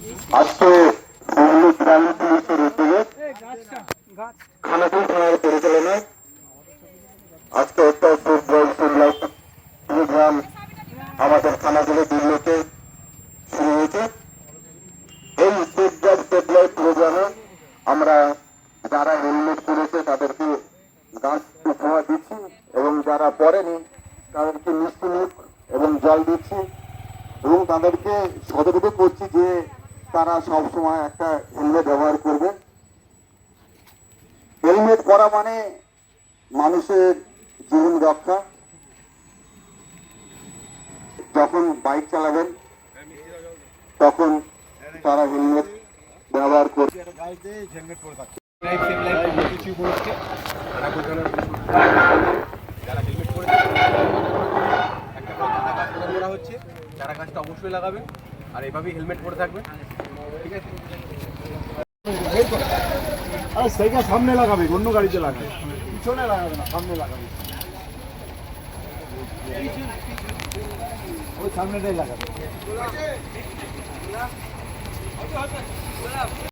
আজকে গ্রামীণ পুলিশের উদ্যোগে খানাকুল থানার পরিচালনায় আজকে একটা ফুটবল ফুটবল প্রোগ্রাম আমাদের থানাগুলো দিল্লিতে শুরু হয়েছে। এই প্রোগ্রামে আমরা যারা হেলমেট পরেছে তাদেরকে গাছ উপহার দিচ্ছি এবং যারা পরেনি তাদেরকে মিষ্টি মুখ এবং জল দিচ্ছি এবং তাদেরকে সতর্ক করছি যে তারা সব সময় একটা হেলমেট ব্যবহার করবে। হেলমেট পরা মানে মানুষের জীবন রক্ষা। যখন বাইক চালাবেন, তখন তারা হেলমেট ব্যবহার করবে। যারা গাছটা অবশ্যই লাগাবেন আর এভাবেই হেলমেট পরে থাকবে। ঠিক আছে? সেইটা সামনে লাগাবে, অন্য গাড়িতে লাগাবে। পিছনে লাগাবে না, সামনে লাগাবে। ওই সামনেটাই লাগাবে।